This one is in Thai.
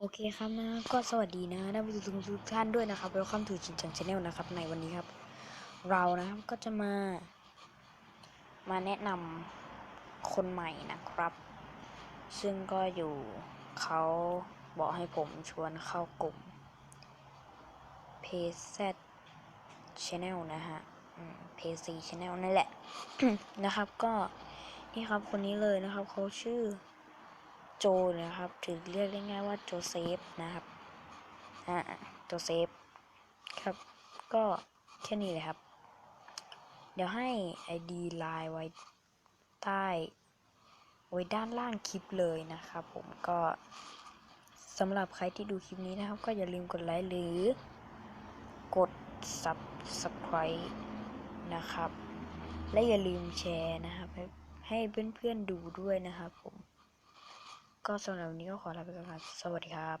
โอเคครับนะก็สวัสดีนะท่านผู้ชมทุกท่านด้วยนะครับ Welcome to ชินจังชาแนลนะครับในวันนี้ครับ เรานะครับก็จะมา มาแนะนำคนใหม่นะครับ ซึ่งก็อยู่เขาบอกให้ผมชวนเข้ากลุ่ม p z Channel นะฮะเพซีชแนลนั่นแหละนะครับก็นี่ครับคนนี้เลยนะครับเขาชื่อ โจนะครับถือเรียกได้ง่ายว่าโจเซฟนะครับอ่าโจเซฟครับ ก็แค่นี้เลยครับ เดี๋ยวให้ ID ไลน์ไว้ใต้ไว้ด้านล่างคลิปเลยนะครับผมก็สำหรับใครที่ดูคลิปนี้นะครับ ก็อย่าลืมกดไลค์หรือกด Subscribe นะครับ และอย่าลืมแชร์นะครับ ให้เพื่อนๆดูด้วยนะครับผม ก็สำหรับวันนี้ก็ขอลาไปก่อนครับสวัสดีครับ